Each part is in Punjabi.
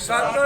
ਸਤ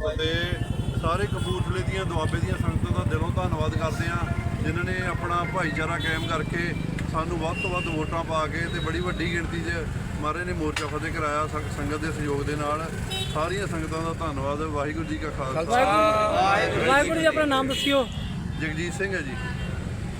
ਤੇ ਸਾਰੇ ਕਪੂਰਥਲੇ ਦੀਆਂ ਦੁਆਬੇ ਦੀਆਂ ਸੰਗਤਾਂ ਦਾ ਦਿਲੋਂ ਧੰਨਵਾਦ ਕਰਦੇ ਆ ਜਿਨ੍ਹਾਂ ਨੇ ਆਪਣਾ ਭਾਈਚਾਰਾ ਕਾਇਮ ਕਰਕੇ ਸਾਨੂੰ ਵੱਧ ਤੋਂ ਵੱਧ ਵੋਟਾਂ ਪਾ ਕੇ ਤੇ ਬੜੀ ਵੱਡੀ ਗਿਣਤੀ 'ਚ ਮਹਾਰਾਜ ਨੇ ਮੋਰਚਾ ਫਤਿਹ ਕਰਾਇਆ ਸੰਗ- ਸੰਗਤ ਦੇ ਸਹਿਯੋਗ ਦੇ ਨਾਲ। ਸਾਰੀਆਂ ਸੰਗਤਾਂ ਦਾ ਧੰਨਵਾਦ ਵਾਹਿਗੁਰੂ ਜੀ ਕਾ ਖਾਲਸਾ। ਵਾਹਿਗੁਰੂ ਜੀ ਆਪਣਾ ਨਾਮ ਦੱਸਿਓ। ਜਗਜੀਤ ਸਿੰਘ ਹੈ ਜੀ।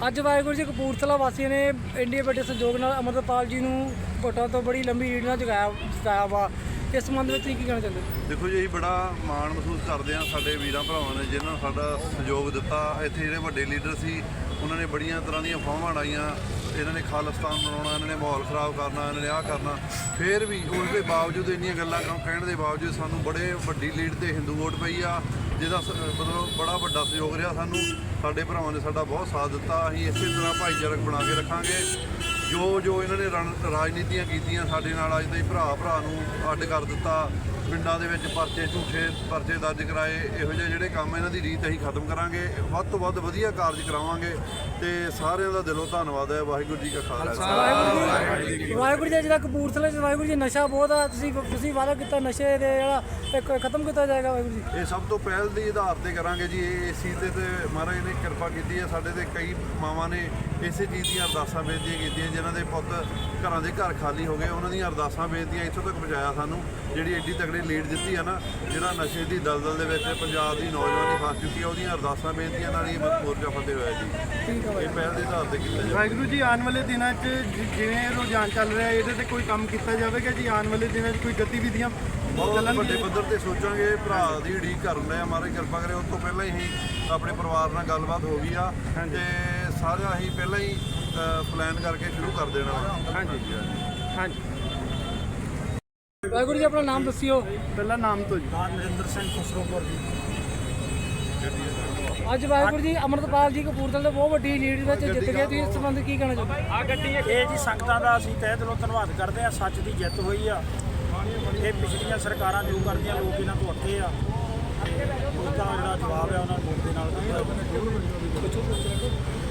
ਅੱਜ ਵਾਹਿਗੁਰੂ ਜੀ ਕਪੂਰਥਲਾ ਵਾਸੀਆਂ ਨੇ ਇੰਡੀਆ ਬੇਟੇ ਸਹਿਯੋਗ ਨਾਲ ਅਮਰਪਾਲ ਜੀ ਨੂੰ ਵੋਟਾਂ ਤੋਂ ਬੜੀ ਲੰਬੀ ਲੀਡ ਨਾਲ ਜਗਾਇਆ ਜਿਤਾਇਆ ਵਾ। ਇਸ ਸੰਬੰਧ ਵਿੱਚ ਤੁਸੀਂ ਕੀ ਕਹਿਣਾ ਚਾਹੁੰਦੇ ਹੋ? ਦੇਖੋ ਜੀ, ਅਸੀਂ ਬੜਾ ਮਾਣ ਮਹਿਸੂਸ ਕਰਦੇ ਹਾਂ ਸਾਡੇ ਵੀਰਾਂ ਭਰਾਵਾਂ ਨੇ ਜਿਨ੍ਹਾਂ ਨੇ ਸਾਡਾ ਸਹਿਯੋਗ ਦਿੱਤਾ। ਇੱਥੇ ਜਿਹੜੇ ਵੱਡੇ ਲੀਡਰ ਸੀ, ਉਹਨਾਂ ਨੇ ਬੜੀਆਂ ਤਰ੍ਹਾਂ ਦੀਆਂ ਫਾਹਾਂ ਉਡਾਈਆਂ। ਇਹਨਾਂ ਨੇ ਖਾਲਿਸਤਾਨ ਬਣਾਉਣਾ ਇਹਨਾਂ ਨੇ ਮਾਹੌਲ ਖਰਾਬ ਕਰਨਾ, ਇਹਨਾਂ ਨੇ ਆਹ ਕਰਨਾ। ਫਿਰ ਵੀ ਉਸ ਦੇ ਬਾਵਜੂਦ ਇੰਨੀਆਂ ਗੱਲਾਂ ਕਹਿ- ਕਹਿਣ ਦੇ ਬਾਵਜੂਦ ਸਾਨੂੰ ਬੜੇ ਵੱਡੀ ਲੀਡ ਤੇ ਹਿੰਦੂ ਵੋਟ ਪਈ ਆ, ਜਿਹਦਾ ਸ- ਮਤਲਬ ਬੜਾ ਵੱਡਾ ਸਹਿਯੋਗ ਰਿਹਾ ਸਾਨੂੰ। ਸਾਡੇ ਭਰਾਵਾਂ ਨੇ ਸਾਡਾ ਬਹੁਤ ਸਾਥ ਦਿੱਤਾ। ਅਸੀਂ ਇਸੇ ਤਰ੍ਹਾਂ ਭਾਈਚਾਰਕ ਬਣਾ ਕੇ ਰੱਖਾਂਗੇ। ਜੋ ਜੋ ਇਹਨਾਂ ਨੇ ਰਣ- ਰਾਜਨੀਤੀਆਂ ਕੀਤੀਆਂ ਸਾਡੇ ਨਾਲ ਅੱਜ ਦੇ ਭਰਾ ਭਰਾ ਨੂੰ ਅੱਡ ਕਰ ਦਿੱਤਾ। ਪਿੰਡਾਂ ਦੇ ਵਿੱਚ ਪਰਚੇ ਝੂਠੇ ਪਰਚੇ ਦਰਜ ਕਰਾਏ ਇਹੋ ਜਿਹੇ ਜਿਹੜੇ ਕੰਮ ਇਹਨਾਂ ਦੀ ਰੀਤ ਅਸੀਂ ਖਤਮ ਕਰਾਂਗੇ। ਵੱਧ ਤੋਂ ਵੱਧ ਵਧੀਆ ਕਾਰਜ ਕਰਾਵਾਂਗੇ ਤੇ ਸਾਰਿਆਂ ਦਾ ਦਿਲੋਂ ਧੰਨਵਾਦ ਹੈ। ਵਾਹਿਗੁਰੂ ਜੀ ਕਾ ਖਾਲਸਾ। ਵਾਹਿਗੁਰੂ ਜੀ ਜਿਹੜਾ ਕਪੂਰਥਲੇ ਚ ਵਾਹਿਗੁਰੂ ਜੀ ਨਸ਼ਾ ਬਹੁਤ ਆ ਤੁਸੀਂ ਤੁਸੀਂ ਵਾਅਦਾ ਕੀਤਾ ਨਸ਼ੇ ਦੇ ਜਿਹੜਾ ਖਤਮ ਕੀਤਾ ਜਾਏਗਾ ਵਾਹਿਗੁਰੂ ਜੀ। ਇਹ ਸਭ ਤੋਂ ਪਹਿਲ ਦੀ ਆਧਾਰ ਤੇ ਕਰਾਂਗੇ ਜੀ। ਇਹ ਇਸ ਚੀਜ਼ ਤੇ ਮਹਾਰਾਜ ਨੇ ਕਿਰਪਾ ਕੀਤੀ ਹੈ। ਸਾਡੇ ਤੇ ਕਈ ਮਾਵਾਂ ਨੇ ਇਸੇ ਚੀਜ਼ ਦੀਆਂ ਅਰਦਾਸਾਂ ਬੇਨਤੀਆਂ ਕੀਤੀਆਂ ਜਿਨ੍ਹਾਂ ਦੇ ਪੁੱਤ ਘਰਾਂ ਦੇ ਘਰ ਖਾਲੀ ਹੋ ਗਏ। ਉਹਨਾਂ ਦੀਆਂ ਅਰਦਾਸਾਂ ਬੇਨਤੀਆਂ ਇੱਥੋਂ ਤੱਕ ਪਹੁੰਚਾਇਆ ਸਾਨੂੰ ਜਿਹੜੀ ਐਡੀ ਤਗੜੀ ਲੀਡ ਦਿੱਤੀ ਹੈ ਨਾ ਜਿਹੜਾ ਨਸ਼ੇ ਦੀ ਦਲਦਲ ਦੇ ਵਿੱਚ ਪੰਜਾਬ ਦੀ ਨੌਜਵਾਨੀ ਫਸ ਚੁੱਕੀ ਹੈ ਉਹਦੀਆਂ ਅਰਦਾਸਾਂ ਬੇਨਤੀਆਂ ਨਾਲ ਹੀ ਮੋਰਚਾ ਫਤਿਹ ਹੋਇਆ ਜੀ। ਹੈ ਇਹ ਪਹਿਲ ਦੇ ਆਧਾਰ ਤੇ ਕੀਤਾ ਜੀ ਵਾਹਿਗੁਰੂ ਜੀ ਆਉਣ ਵਾਲੇ ਦਿਨਾਂ 'ਚ ਜਿਵੇਂ ਰੁਝਾਨ ਚੱਲ ਰਿਹਾ ਇਹਦੇ ਤੇ ਕੋਈ ਕੰਮ ਕੀਤਾ ਜਾਵੇਗਾ ਜੀ? ਆਉਣ ਵਾਲੇ ਦਿਨਾਂ 'ਚ ਕੋਈ ਗਤੀਵਿਧੀਆਂ ਬਹੁਤ ਵੱਡੇ ਪੱਧਰ ਤੇ ਸੋਚਾਂਗੇ ਭਰਾ ਦੀ ਉਡੀਕ ਕਰਨ ਲਿਆ ਮਹਾਰਾਜ ਕਿਰਪਾ ਕਰੇ। ਉਸ ਤੋਂ ਪਹਿਲਾਂ ਹੀ ਆਪਣੇ ਪਰਿਵਾਰ ਨਾਲ ਗੱਲਬਾਤ ਹੋ ਗਈ ਆ। ਤੇ ਸਾਰਾ ਅਸੀਂ ਪਹਿਲਾਂ ਹੀ ਪਲਾਨ ਕਰਕੇ ਸ਼ੁਰੂ ਕਰ ਦੇਣਾ। ਹਾਂਜੀ। ਹਾਂਜੀ। ਵਾਹਿਗੁਰੂ ਜੀ ਆਪਣਾ ਨਾਮ ਦੱਸਿਓ। ਪਹਿਲਾਂ ਨਾਮ ਤੋਂ ਜੀ। ਨਰਿੰਦਰ ਸਿੰਘ ਖੁਸਰੋਪੁਰ ਜੀ। ਅੱਜ ਵਾਹਿਗੁਰੂ ਜੀ ਅਮਰਪਾਲ ਜੀ ਕਪੂਰਥਲੇ ਤੋਂ ਬਹੁਤ ਵੱਡੀ ਲੀਡ ਵਿੱਚ ਜਿੱਤ ਗਏ। ਤੁਸੀਂ ਇਸ ਸੰਬੰਧ ਕੀ ਕਹਿਣਾ ਚਾਹੁੰਦੇ ਹੋ? ਇਹ ਜੀ ਸੰਗਤਾਂ ਦਾ ਅਸੀਂ ਤਹਿ ਦਿਲੋਂ ਧੰਨਵਾਦ ਕਰਦੇ ਆ ਸੱਚ ਦੀ ਜਿੱਤ ਹੋਈ ਆ। ਇਹ ਪਿਛਲੀਆਂ ਸਰਕਾਰਾਂ ਜੋ ਕਰਦੀਆਂ ਲੋਕ ਇਹਨਾਂ ਤੋਂ ਅੱਕੇ ਆ। ਉਹਦਾ ਜਿਹੜਾ ਜਵਾਬ ਆ ਉਹਨਾਂ ਨੂੰ ਦੇ ਨਾਲ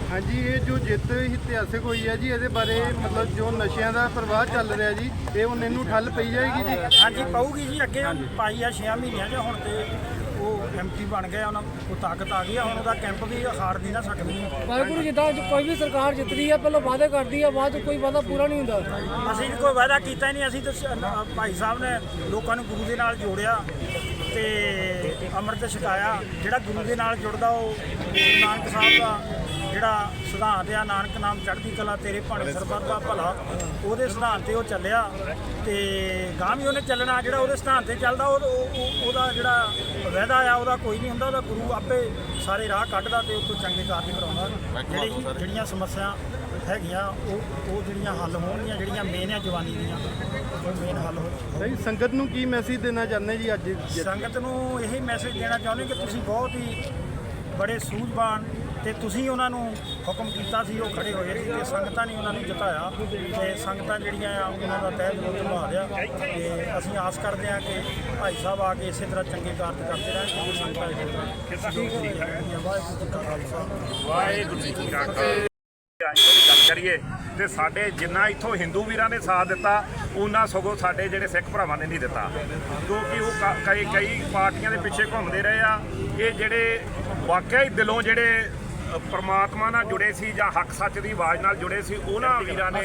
ਹਾਂਜੀ ਇਹ ਜੋ ਜਿੱਤ ਇਤਿਹਾਸਕ ਹੋਈ ਹੈ ਜੀ ਇਹਦੇ ਬਾਰੇ ਮਤਲਬ ਜੋ ਨਸ਼ਿਆਂ ਦਾ ਪ੍ਰਵਾਹ ਚੱਲ ਰਿਹਾ ਜੀ ਇਹ ਹੁਣ ਇਹਨੂੰ ਠੱਲ ਪਈ ਜਾਏਗੀ ਜੀ। ਹਾਂਜੀ ਪਊਗੀ ਜੀ ਅੱਗੇ ਪਾਈ ਆ 6 ਮਹੀਨਿਆਂ 'ਚ ਹੁਣ ਤੇ ਉਹ ਐਮਪੀ ਬਣ ਗਏ ਉਹਨਾਂ ਨੂੰ ਤਾਕਤ ਆ ਗਈ ਆ ਹੁਣ ਉਹਦਾ ਕੈਂਪ ਵੀ ਹਾਰ ਦੀ ਨਾ ਸਕਦੀ ਵਾਹਿਗੁਰੂ ਜਿੱਦਾਂ ਕੋਈ ਵੀ ਸਰਕਾਰ ਜਿੱਤਦੀ ਹੈ ਪਹਿਲਾਂ ਵਾਅਦੇ ਕਰਦੀ ਹੈ ਬਾਅਦ 'ਚ ਕੋਈ ਵਾਅਦਾ ਪੂਰਾ ਨਹੀਂ ਹੁੰਦਾ। ਅਸੀਂ ਕੋਈ ਵਾਅਦਾ ਕੀਤਾ ਹੀ ਨਹੀਂ ਅਸੀਂ ਤਾਂ ਭਾਈ ਸਾਹਿਬ ਨੇ ਲੋਕਾਂ ਨੂੰ ਗੁਰੂ ਦੇ ਨਾਲ ਜੋੜਿਆ ਤੇ ਅੰਮ੍ਰਿਤ ਛਕਾਇਆ ਜਿਹੜਾ ਗੁਰੂ ਦੇ ਨਾਲ ਜੁੜਦਾ ਉਹ ਗੁਰੂ ਨਾਨਕ ਸਾਹਿਬ ਦਾ ਜਿਹੜਾ ਸਿਧਾਂਤ ਆ ਨਾਨਕ ਨਾਮ ਚੜ੍ਹਦੀ ਕਲਾ ਤੇਰੇ ਭਾਣੇ ਸਰਬੱਤ ਦਾ ਭਲਾ ਉਹਦੇ ਸਿਧਾਂਤ ਤੇ ਉਹ ਚੱਲਿਆ ਤੇ ਗਾਂ ਵੀ ਉਹਨੇ ਚੱਲਣਾ ਜਿਹੜਾ ਉਹਦੇ ਸਿਧਾਂਤ ਤੇ ਚੱਲਦਾ ਉਹ ਉਹ- ਉਹ- ਉਹਦਾ ਜਿਹੜਾ ਵਾਅਦਾ ਆ ਉਹਦਾ ਕੋਈ ਨਹੀਂ ਹੁੰਦਾ ਉਹਦਾ ਗੁਰੂ ਆਪੇ ਸਾਰੇ ਰਾਹ ਕੱਢਦਾ ਤੇ ਉਹ ਤੋਂ ਚੰਗੇ ਕਾਰਜ ਕਰਾਉਂਦਾ। ਜਿਹੜੀ ਜਿਹੜੀਆਂ ਸਮੱਸਿਆ ਹੈਗੀਆਂ ਉਹ ਉਹ ਜਿਹੜੀਆਂ ਹੱਲ ਹੋਣਗੀਆਂ ਜਿਹੜੀਆਂ ਮੇਨ ਆ ਜਵਾਨੀ ਦੀਆਂ ਉਹ ਮੇਨ ਹੱਲ ਹੋ ਨਹੀਂ ਸੰਗਤ ਨੂੰ ਕੀ ਮੈਸੇਜ ਦੇਣਾ ਚਾਹੁੰਦੇ ਜੀ ਅੱਜ? ਸੰਗਤ ਨੂੰ ਇਹ ਮੈਸੇਜ ਦੇਣਾ ਚਾਹੁੰਦੇ ਕਿ ਤੁਸੀਂ ਬਹੁਤ ਹੀ ਬੜੇ ਸੂਝਵਾਨ ਤੇ ਤੁਸੀਂ ਉਹਨਾਂ ਨੂੰ ਹੁਕਮ ਕੀਤਾ ਸੀ ਉਹ ਖੜੇ ਹੋਏ ਸੀ ਤੇ ਸੰਗਤਾਂ ਨੇ ਉਹਨਾਂ ਨੂੰ ਜਿਤਾਇਆ ਤੇ ਸੰਗਤਾਂ ਜਿਹੜੀਆਂ ਆ ਉਹਨਾਂ ਦਾ ਤਹਿ ਦਿਲੋਂ ਧੰਨਵਾਦ ਆ। ਤੇ ਅਸੀਂ ਆਸ ਕਰਦੇ ਹਾਂ ਕਿ ਭਾਈ ਸਾਹਿਬ ਆ ਕੇ ਇਸੇ ਤਰ੍ਹਾਂ ਚੰਗੇ ਕਾਰਜ ਕਰਦੇ ਰਹਿਣ ਤੇ ਸੰਗਤਾਂ ਇਸੇ ਤਰ੍ਹਾਂ ਠੀਕ ਹੈ ਵਾਹਿਗੁਰੂ ਜੀ ਕਾ ਖਾਲਸਾ ਵਾਹਿਗੁਰੂ ਜੀ ਕੀ ਫਤਿਹ। ਅੱਜ ਦੀ ਗੱਲ ਕਰੀਏ ਤੇ ਸਾਡੇ ਜਿੰਨਾ ਇੱਥੋਂ ਹਿੰਦੂ ਵੀਰਾਂ ਨੇ ਸਾਥ ਦਿੱਤਾ ਉਹਨਾਂ ਸਗੋਂ ਸਾਡੇ ਜਿਹੜੇ ਸਿੱਖ ਭਰਾਵਾਂ ਨੇ ਨਹੀਂ ਦਿੱਤਾ। ਕਿਉਂਕਿ ਉਹ ਕ- ਕਈ ਕਈ ਪਾਰਟੀਆਂ ਦੇ ਪਿੱਛੇ ਘੁੰਮਦੇ ਰਹੇ ਆ। ਇਹ ਜਿਹੜੇ ਵਾਕਿਆ ਹੀ ਦਿਲੋਂ ਜਿਹੜੇ ਪ੍ਰਮਾਤਮਾ ਨਾਲ ਜੁੜੇ ਸੀ ਜਾਂ ਹੱਕ ਸੱਚ ਦੀ ਆਵਾਜ਼ ਨਾਲ ਜੁੜੇ ਸੀ ਉਹਨਾਂ ਵੀਰਾਂ ਨੇ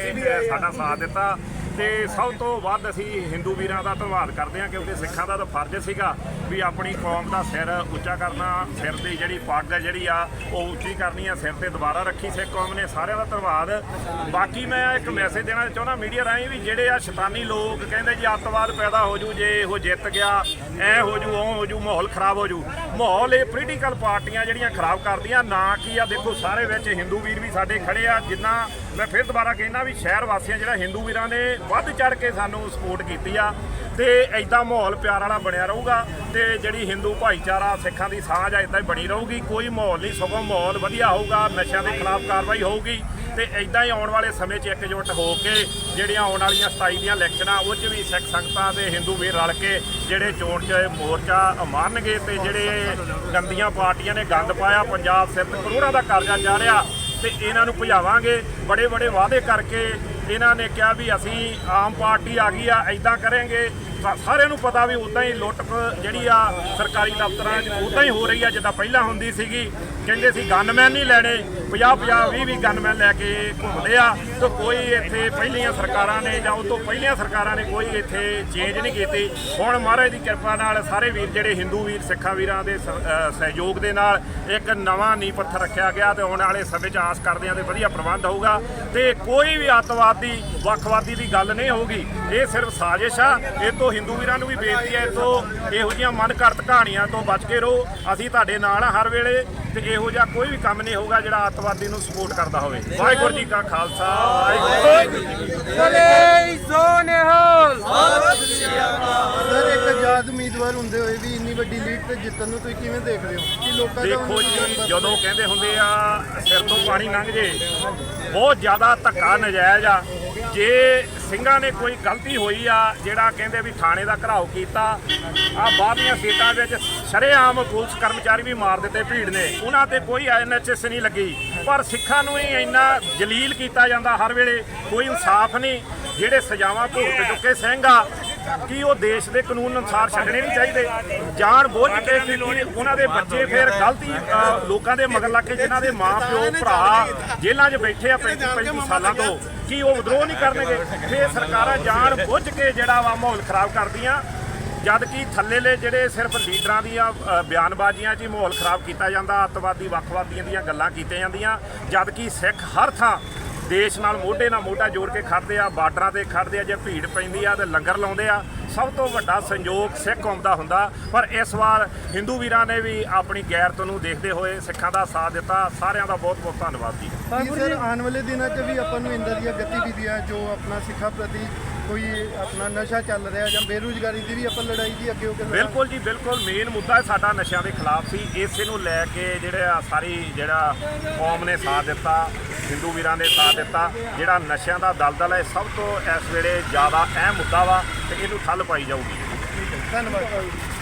ਸਾਡਾ ਸਾਥ ਦਿੱਤਾ। ਤੇ ਸਭ ਤੋਂ ਵੱਧ ਅਸੀਂ ਹਿੰਦੂ ਵੀਰਾਂ ਦਾ ਧੰਨਵਾਦ ਕਰਦੇ ਹਾਂ ਕਿਉਂਕਿ ਸਿੱਖਾਂ ਦਾ ਤਾਂ ਫਰਜ਼ ਸੀਗਾ ਵੀ ਆਪਣੀ ਕੌਮ ਦਾ ਸਿਰ ਉੱਚਾ ਕਰਨਾ, ਸਿਰ ਦੀ ਜਿਹੜੀ ਪੱਗ ਹੈ ਜਿਹੜੀ ਆ, ਉਹ ਉੱਚੀ ਕਰਨੀ ਆ ਸਿਰ ਤੇ ਦੁਬਾਰਾ ਰੱਖੀ ਸਿੱਖ ਕੌਮ ਨੇ ਸਾਰਿਆਂ ਦਾ ਧੰਨਵਾਦ। ਬਾਕੀ ਮੈਂ ਇੱਕ ਮੈਸੇਜ ਦੇਣਾ ਚਾਹੁੰਦਾ ਮੀਡੀਆ ਰਾਹੀਂ ਵੀ ਜਿਹੜੇ ਆ ਸ਼ੈਤਾਨੀ ਲੋਕ ਕਹਿੰਦੇ ਜੀ ਅੱਤਵਾਦ ਪੈਦਾ ਹੋ ਜੂ, ਜੇ ਉਹ ਜਿੱਤ ਗਿਆ, ਐ ਹੋ ਜੂ ਉਹ ਹੋ ਜੂ, ਮਾਹੌਲ ਖਰਾਬ ਹੋ ਜੂ। ਮਾਹੌਲ ਇਹ ਪੋਲੀਟੀਕਲ ਪਾਰਟੀਆਂ ਜਿਹੜੀਆਂ ਖਰਾਬ ਕਰਦੀਆਂ, ਨਾ ਕੀ ਆ, ਦੇਖੋ ਸਾਰੇ ਵਿੱਚ ਹਿੰਦੂ ਵੀਰ ਵੀ ਸਾਡੇ ਖੜੇ ਆ, ਜਿੰਨਾ ਮੈਂ ਫਿਰ ਦੁਬਾਰਾ ਕਹਿੰਦਾ ਵੀ ਸ਼ਹਿਰ ਵਾਸੀਆਂ, ਜਿਹੜਾ ਹਿੰਦੂ ਵੀਰਾਂ ਨੇ ਵੱਧ ਚੜ ਕੇ ਸਾਨੂੰ ਸਪੋਰਟ ਕੀਤੀ ਆ ਤੇ ਐਦਾਂ ਮਾਹੌਲ ਪਿਆਰ ਵਾਲਾ ਬਣਿਆ ਰਹੂਗਾ ਤੇ ਜਿਹੜੀ ਹਿੰਦੂ ਭਾਈਚਾਰਾ ਸਿੱਖਾਂ ਦੀ ਸਾਂਝ ਆ ਇਦਾਂ ਹੀ ਬਣੀ ਰਹੂਗੀ, ਕੋਈ ਮਾਹੌਲ ਨਹੀਂ, ਸਗੋਂ ਮਾਹੌਲ ਵਧੀਆ ਹੋਊਗਾ, ਨਸ਼ਿਆਂ ਦੇ ਖਿਲਾਫ ਕਾਰਵਾਈ ਹੋਊਗੀ ਤੇ ਐਦਾਂ ਹੀ ਆਉਣ ਵਾਲੇ ਸਮੇਂ 'ਚ ਇਕਜੁੱਟ ਹੋ ਕੇ ਜਿਹੜੀਆਂ ਆਉਣ ਵਾਲੀਆਂ 27 ਦੀਆਂ ਇਲੈਕਸ਼ਨਾਂ, ਉਹ 'ਚ ਵੀ ਸਿੱਖ ਸੰਗਤਾਂ ਤੇ ਹਿੰਦੂ ਵੀਰ ਰਲ ਕੇ ਜਿਹੜੇ ਚੋਣ 'ਚ ਮੋਰਚਾ ਮਾਰਨਗੇ ਤੇ ਜਿਹੜੇ ਗੰਦੀਆਂ ਪਾਰਟੀਆਂ ਨੇ ਗੰਦ ਪਾਇਆ, ਪੰਜਾਬ ਸਿਰ ਤੇ ਕਰੋੜਾਂ ਦਾ ਕਰਜ਼ਾ ਚਾੜਿਆ ਤੇ ਇਹਨਾਂ ਨੂੰ ਭਜਾਵਾਂਗੇ। ਬੜੇ ਬੜੇ ਵਾਅਦੇ ਕਰਕੇ ਇਹਨਾਂ ਨੇ ਕਿਹਾ ਵੀ ਅਸੀਂ ਆਮ ਪਾਰਟੀ ਆ ਗਈ ਆ ਐਦਾਂ ਕਰਾਂਗੇ। ਸਾਰਿਆਂ ਨੂੰ ਪਤਾ ਵੀ ਉਦਾਂ ਹੀ ਲੁੱਟ ਜਿਹੜੀ ਆ ਸਰਕਾਰੀ ਦਫ਼ਤਰਾਂ 'ਚ ਉਦਾਂ ਹੀ ਹੋ ਰਹੀ ਆ, ਜਿੱਦਾਂ ਪਹਿਲਾਂ ਹੁੰਦੀ ਸੀਗੀ। ਕਹਿੰਦੇ ਸੀ ਗਨਮੈਨ ਨਹੀਂ ਲੈਣੇ। 50 50 20 20 ਗਨਮੈਨ ਲੈ ਕੇ ਘੁੰਮਦੇ ਆ। ਤੇ ਕੋਈ ਇੱਥੇ ਪਹਿਲੀਆਂ ਸਰਕਾਰਾਂ ਨੇ ਜਾਂ ਉਹ ਤੋਂ ਪਹਿਲੀਆਂ ਸਰਕਾਰਾਂ ਨੇ ਕੋਈ ਇੱਥੇ ਚੇਂਜ ਨਹੀਂ ਕੀਤੀ। ਹੁਣ ਮਹਾਰਾਜ ਦੀ ਕਿਰਪਾ ਨਾਲ ਸਾਰੇ ਵੀਰ ਜਿਹੜੇ ਹਿੰਦੂ ਵੀਰ, ਸਿੱਖਾਂ ਵੀਰਾਂ ਦੇ ਸਹਿਯੋਗ ਦੇ ਨਾਲ ਇੱਕ ਨਵਾਂ ਨੀਂਹ ਪੱਥਰ ਰੱਖਿਆ ਗਿਆ ਤੇ ਆਉਣ ਵਾਲੇ ਸਮੇਂ 'ਚ ਆਸ ਕਰਦੇ ਹਾਂ ਤੇ ਵਧੀਆ ਪ੍ਰਬੰਧ ਹੋਊਗਾ। ਤੇ ਕੋਈ ਵੀ ਅੱਤਵਾਦੀ, ਵੱਖਵਾਦੀ ਦੀ ਗੱਲ ਨਹੀਂ ਹੋਊਗੀ। ਇਹ ਸਿਰਫ ਸਾਜ਼ਿਸ਼ ਆ। ਇਹ ਤੋਂ ਹਿੰਦੂ ਵੀਰਾਂ ਨੂੰ ਵੀ ਬੇਨਤੀ ਹੈ ਇਹ ਤੋਂ ਇਹੋ ਜਿਹੀਆਂ ਮਨਘੜਤ ਕਹਾਣੀਆਂ ਤੋਂ ਬਚ ਕੇ ਰਹੋ। ਅਸੀਂ ਤੁਹਾਡੇ ਨਾਲ ਆ ਹਰ ਵੇਲੇ ਤੇ ਇਹੋ ਜਿਹਾ ਕੋਈ ਵੀ ਕੰਮ ਨਹੀਂ ਹੋਊਗਾ ਜਿਹੜਾ ਅੱਤਵਾਦੀ ਨੂੰ ਸਪੋਰਟ ਕਰਦਾ ਹੋਵੇ। ਵਾਹਿਗੁਰੂ ਜੀ ਕਾ ਖਾਲਸਾ, ਵਾਹਿਗੁਰੂ ਜੀ ਕੀ ਫਤਿਹ ਸਰ ਇੱਕ ਆਜ਼ਾਦ ਉਮੀਦਵਾਰ ਹੁੰਦੇ ਹੋਏ ਵੀ ਇੰਨੀ ਵੱਡੀ ਲੀਡ ਤੇ ਜਿੱਤਣ ਨੂੰ ਤੁਸੀਂ ਕਿਵੇਂ ਦੇਖਦੇ ਹੋ ਕਿ ਲੋਕਾਂ ਦਾ ਦੇਖੋ ਜੀ, ਜਦੋਂ ਕਹਿੰਦੇ ਹੁੰਦੇ ਆ, ਸਿਰ ਤੋਂ ਪਾਣੀ ਲੰਘ ਜੇ, ਬਹੁਤ ਜ਼ਿਆਦਾ ਧੱਕਾ ਨਜਾਇਜ਼ ਆ। ਜੇ ਸਿੰਘਾਂ ਨੇ ਕੋਈ ਗਲਤੀ ਹੋਈ ਆ, ਜਿਹੜਾ ਕਹਿੰਦੇ ਵੀ ਥਾਣੇ ਦਾ ਘਰਾਓ ਕੀਤਾ ਆ ਬਾਹਰਲੀਆਂ ਸੀਟਾਂ ਵਿੱਚ ਸ਼ਰੇਆਮ ਪੁਲਿਸ ਕਰਮਚਾਰੀ ਵੀ ਮਾਰ ਦਿੱਤੇ ਭੀੜ ਨੇ। ਉਹਨਾਂ ਤੇ ਕੋਈ ਐਨਐਚਐਸ ਨਹੀਂ ਲੱਗੀ। ਪਰ ਸਿੱਖਾਂ ਨੂੰ ਹੀ ਇੰਨਾ ਜਲੀਲ ਕੀਤਾ ਜਾਂਦਾ ਹਰ ਵੇਲੇ, ਕੋਈ ਇਨਸਾਫ ਨਹੀਂ। ਜਿਹੜੇ ਸਜ਼ਾਵਾਂ ਭੁਗਤ ਚੁੱਕੇ ਸਿੰਘ ਆ ਕੀ ਉਹ ਦੇਸ਼ ਦੇ ਕਾਨੂੰਨ ਅਨੁਸਾਰ ਛੱਡਣੇ ਨਹੀਂ ਚਾਹੀਦੇ? ਜਾਣ ਬੁੱਝ ਕੇ ਕੀਤੀ ਉਹਨਾਂ ਦੇ ਬੱਚੇ ਫਿਰ ਗਲਤੀ ਲੋਕਾਂ ਦੇ ਮਗਰ ਲੱਗ ਕੇ ਜਿਨ੍ਹਾਂ ਦੇ ਮਾਂ ਪਿਓ ਭਰਾ ਜੇਲ੍ਹਾਂ 'ਚ ਬੈਠੇ ਆ 35 35 ਸਾਲਾਂ ਤੋਂ ਕੀ ਉਹ ਵਿਦਰੋਹ ਨਹੀਂ ਕਰਨਗੇ? ਫਿਰ ਸਰਕਾਰਾਂ ਜਾਣ ਬੁੱਝ ਕੇ ਜਿਹੜਾ ਵਾ ਮਾਹੌਲ ਖਰਾਬ ਕਰਦੀਆਂ ਜਦ ਕਿ ਥੱਲੇਲੇ ਜਿਹੜੇ ਸਿਰਫ ਲੀਡਰਾਂ ਦੀਆਂ ਬਿਆਨਬਾਜ਼ੀਆਂ 'ਚ ਹੀ ਮਾਹੌਲ ਖਰਾਬ ਕੀਤਾ ਜਾਂਦਾ ਅੱਤਵਾਦੀ ਵੱਖਵਾਦੀਆਂ ਦੀਆਂ ਗੱਲਾਂ ਕੀਤੀਆਂ ਜਾਂਦੀਆਂ ਜਦ ਕਿ ਸਿੱਖ ਹਰ ਥਾਂ ਦੇਸ਼ ਨਾਲ ਮੋਢੇ ਨਾਲ ਮੋਢਾ ਜੋੜ ਕੇ ਖੜਦੇ ਆ ਬਾਰਡਰਾਂ ਤੇ ਖੜਦੇ ਆ ਜੇ ਭੀੜ ਪੈਂਦੀ ਆ ਤੇ ਲੰਗਰ ਲਾਉਂਦੇ ਆ ਸਭ ਤੋਂ ਵੱਡਾ ਸੰਯੋਗ ਸਿੱਖ ਕੌਮ ਦਾ ਹੁੰਦਾ। ਪਰ ਇਸ ਵਾਰ ਹਿੰਦੂ ਵੀਰਾਂ ਨੇ ਵੀ ਆਪਣੀ ਗੈਰਤ ਨੂੰ ਦੇਖਦੇ ਹੋਏ ਸਿੱਖਾਂ ਦਾ ਸਾਥ ਦਿੱਤਾ। ਸਾਰਿਆਂ ਦਾ ਬਹੁਤ ਬਹੁਤ ਧੰਨਵਾਦ ਜੀ। ਸਰ ਆਉਣ ਵਾਲੇ ਦਿਨਾਂ 'ਚ ਵੀ ਆਪਾਂ ਨੂੰ ਇੰਦਾਂ ਦੀਆਂ ਗਤੀਵਿਧੀਆਂ ਜੋ ਆਪਣਾ ਸਿੱਖਾਂ ਪ੍ਰਤੀ ਕੋਈ ਆਪਣਾ ਨਸ਼ਾ ਚੱਲ ਰਿਹਾ ਜਾਂ ਬੇਰੁਜ਼ਗਾਰੀ ਦੀ ਵੀ ਆਪਾਂ ਲੜਾਈ ਦੀ ਅੱਗੇ ਹੋ ਕੇ ਲੜਾਂਗੇ। ਬਿਲਕੁਲ ਜੀ ਬਿਲਕੁਲ। ਮੇਨ ਮੁੱਦਾ ਸਾਡਾ ਨਸ਼ਿਆਂ ਦੇ ਖਿਲਾਫ ਸੀ। ਇਸੇ ਨੂੰ ਲੈ ਕੇ ਜਿਹੜਾ ਸਾਰੀ ਜਿਹੜਾ ਕੌਮ ਨੇ ਸਾਥ ਦਿੱਤਾ ਹਿੰਦੂ ਵੀਰਾਂ ਨੇ ਸਾਥ ਦਿੱਤਾ ਜਿਹੜਾ ਨਸ਼ਿਆਂ ਦਾ ਦਲਦਲ ਹੈ ਸਭ ਤੋਂ ਇਸ ਵੇਲੇ ਜ਼ਿਆਦਾ ਅਹਿਮ ਮੁੱਦਾ ਵਾ ਤੇ ਇਹਨੂੰ ਠੱਲ ਪਾਈ ਜਾਊਗੀ। ਧੰਨਵਾਦ।